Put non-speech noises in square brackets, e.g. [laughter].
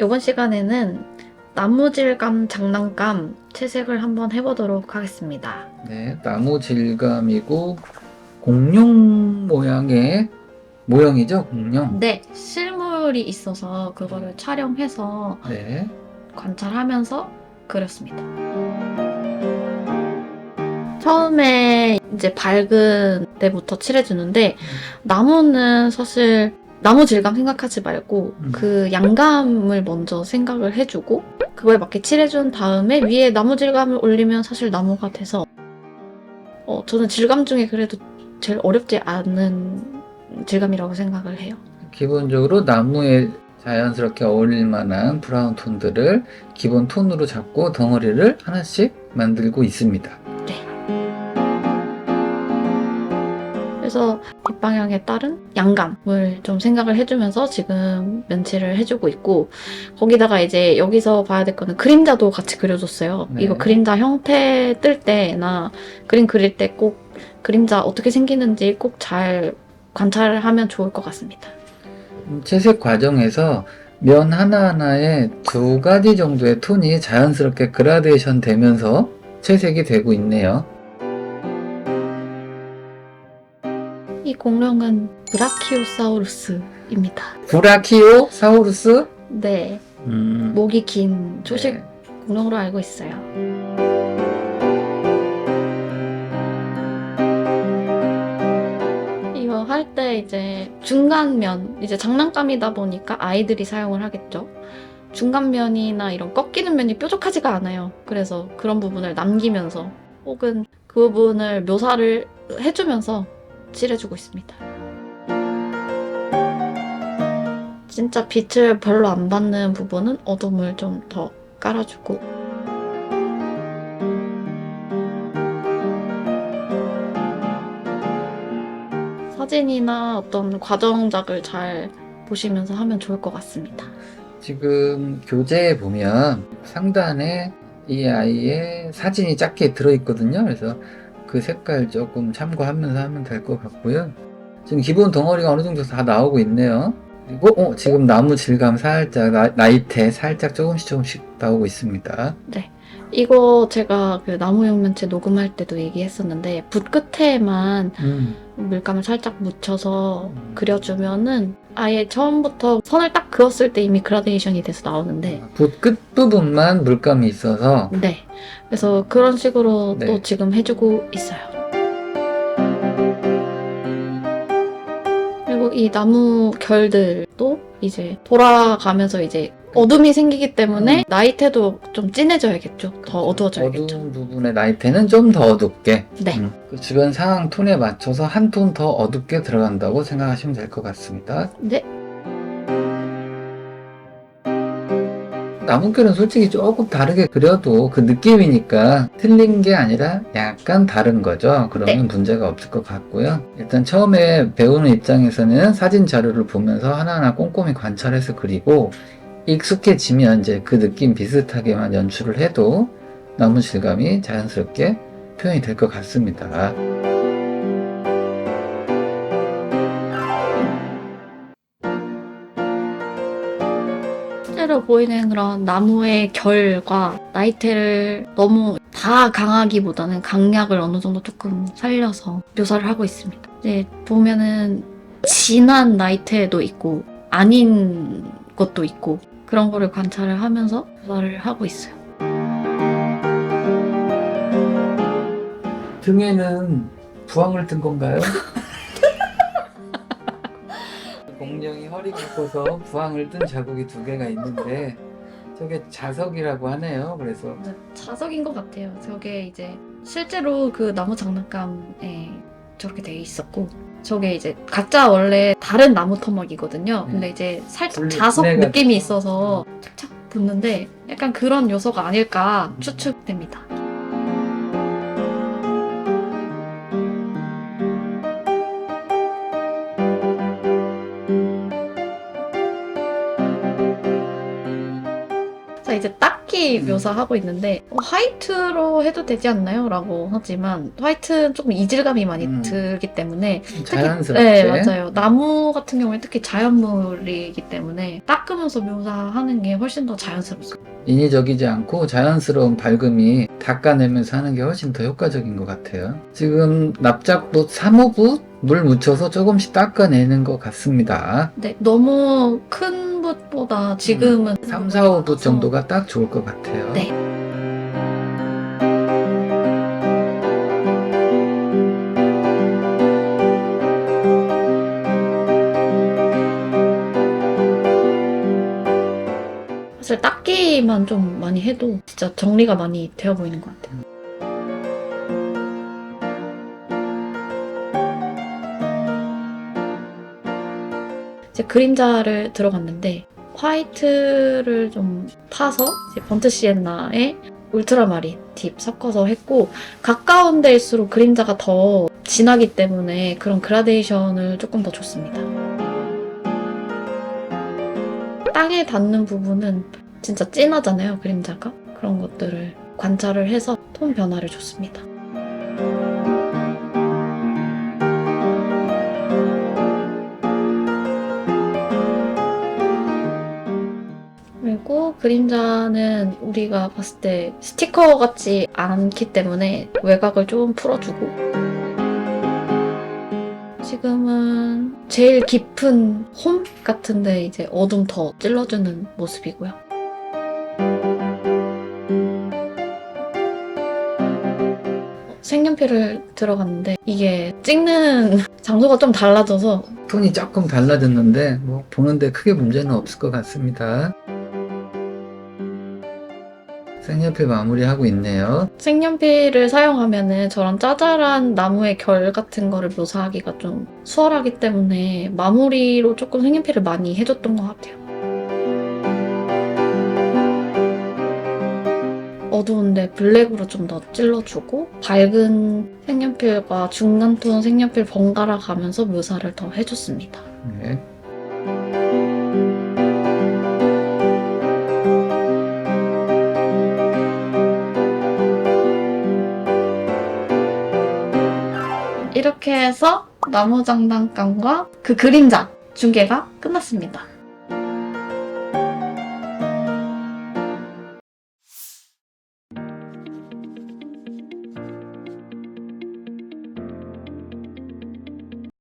이번 시간에는 나무질감 장난감 채색을 한번 해보도록 하겠습니다. 네, 나무 질감이고 공룡 모양의 모형이죠, 공룡. 네, 실물이 있어서 그거를 촬영해서 네. 관찰하면서 그렸습니다. 처음에 이제 밝은 때부터 칠해주는데 나무는 사실 나무 질감 생각하지 말고 음. 그 양감을 먼저 생각을 해주고 그거에 맞게 칠해준 다음에 위에 나무 질감을 올리면 사실 나무가 돼서 어, 저는 질감 중에 그래도 제일 어렵지 않은 질감이라고 생각을 해요. 기본적으로 나무에 자연스럽게 어울릴 만한 브라운 톤들을 기본 톤으로 잡고 덩어리를 하나씩 만들고 있습니다. 그래서 뒷방향에 따른 양감을 좀 생각을 해주면서 지금 면치를 해주고 있고 거기다가 이제 여기서 봐야 될 거는 그림자도 같이 그려줬어요. 네. 이거 그림자 형태 뜰 때나 그림 그릴 때 꼭 그림자 어떻게 생기는지 꼭 잘 관찰하면 좋을 것 같습니다. 음, 채색 과정에서 면 하나하나에 두 가지 정도의 톤이 자연스럽게 그라데이션 되면서 채색이 되고 있네요. 이 공룡은 브라키오사우루스입니다. 브라키오 사우루스? 네, 음, 목이 긴 초식 네. 공룡으로 알고 있어요. 이거 할 때 이제 중간면, 이제 장난감이다 보니까 아이들이 사용을 하겠죠. 중간면이나 이런 꺾이는 면이 뾰족하지가 않아요. 그래서 그런 부분을 남기면서 혹은 그 부분을 묘사를 해주면서 칠해주고 있습니다. 진짜 빛을 별로 안 받는 부분은 어둠을 좀 더 깔아주고 사진이나 어떤 과정작을 잘 보시면서 하면 좋을 것 같습니다. 지금 교재에 보면 상단에 이 아이의 사진이 작게 들어있거든요. 그래서 그 색깔 조금 참고하면서 하면 될 것 같고요. 지금 기본 덩어리가 어느 정도 다 나오고 있네요. 그리고 어, 지금 나무 질감 살짝 나, 나이테 살짝 조금씩 조금씩 나오고 있습니다. 이거 제가 그 나무용면체 녹음할 때도 얘기했었는데 붓 끝에만 음, 물감을 살짝 묻혀서 음. 그려주면은 아예 처음부터 선을 딱 그었을 때 이미 그라데이션이 돼서 나오는데 붓 끝부분만 물감이 있어서 네. 그래서 그런 식으로 네. 또 지금 해주고 있어요. 그리고 이 나무 결들도 이제 돌아가면서 이제 어둠이 생기기 때문에 나이테도 좀 진해져야겠죠. 더 어두워져야겠죠. 어두운 부분의 나이테는 좀 더 어둡게 네. 음, 그 주변 상황 톤에 맞춰서 한 톤 더 어둡게 들어간다고 생각하시면 될 것 같습니다. 네. 나무결은 솔직히 조금 다르게 그려도 그 느낌이니까 틀린 게 아니라 약간 다른 거죠. 그러면 네. 문제가 없을 것 같고요. 일단 처음에 배우는 입장에서는 사진 자료를 보면서 하나하나 꼼꼼히 관찰해서 그리고 익숙해지면 이제 그 느낌 비슷하게만 연출을 해도 나무 질감이 자연스럽게 표현이 될 것 같습니다. 실제로 보이는 그런 나무의 결과 나이테를 너무 다 강하기보다는 강약을 어느 정도 조금 살려서 묘사를 하고 있습니다. 이제 보면은 진한 나이테도 있고 아닌 것도 있고 그런 거를 관찰을 하면서 묘사를 하고 있어요. 등에는 부항을 뜬 건가요? [laughs] 공룡이 허리가 아파서 부항을 뜬 자국이 두 개가 있는데 저게 자석이라고 하네요. 그래서 자석인 것 같아요. 저게 이제 실제로 그 나무 장난감에 저렇게 돼 있었고 저게 이제 각자 원래 다른 나무 터먹이거든요. 네. 근데 이제 살짝 자석 분해가 느낌이 있어서 착착 붙는데 약간 그런 요소가 아닐까 음. 추측됩니다. 자 이제 딱히 음. 묘사하고 있는데 어, 화이트로 해도 되지 않나요? 라고 하지만 화이트는 조금 이질감이 많이 음. 들기 때문에 특히- 자연스럽게. 네 맞아요 나무 같은 경우에 특히 자연물이기 때문에 닦으면서 묘사하는 게 훨씬 더 자연스럽습니다 인위적이지 않고 자연스러운 밝음이 닦아내면서 하는 게 훨씬 더 효과적인 것 같아요. 지금 납작붓 3호붓 물 묻혀서 조금씩 닦아내는 것 같습니다. 네 너무 큰 붓보다 지금은 3, 4호붓 정도가 딱 좋을 것 같아요. 네. 사실 닦기만 좀 많이 해도 진짜 정리가 많이 되어 보이는 것 같아요. 이제 그림자를 들어갔는데 화이트를 좀 이제 번트 시엔나에 울트라마린 딥 섞어서 했고 가까운 데일수록 그림자가 더 진하기 때문에 그런 그라데이션을 조금 더 줬습니다. 땅에 닿는 부분은 진짜 진하잖아요, 그림자가. 그런 것들을 관찰을 해서 톤 변화를 줬습니다. 그리고 그림자는 우리가 봤을 때 스티커 같지 않기 때문에 외곽을 좀 풀어주고 지금은 제일 깊은 홈 같은데 이제 어둠 더 찔러주는 모습이고요. 색연필을 들어갔는데 이게 찍는 [laughs] 장소가 좀 달라져서 톤이 조금 달라졌는데 뭐 보는데 크게 문제는 없을 것 같습니다. 색연필 마무리하고 있네요. 색연필을 사용하면은 저런 짜잘한 나무의 결 같은 거를 묘사하기가 좀 수월하기 때문에 마무리로 조금 색연필을 많이 해줬던 것 같아요. 어두운데 블랙으로 좀 더 찔러주고 밝은 색연필과 중간톤 색연필 번갈아 가면서 묘사를 더 해줬습니다. 네. 이렇게 해서 나무 장난감과 그 그림자 중계가 끝났습니다.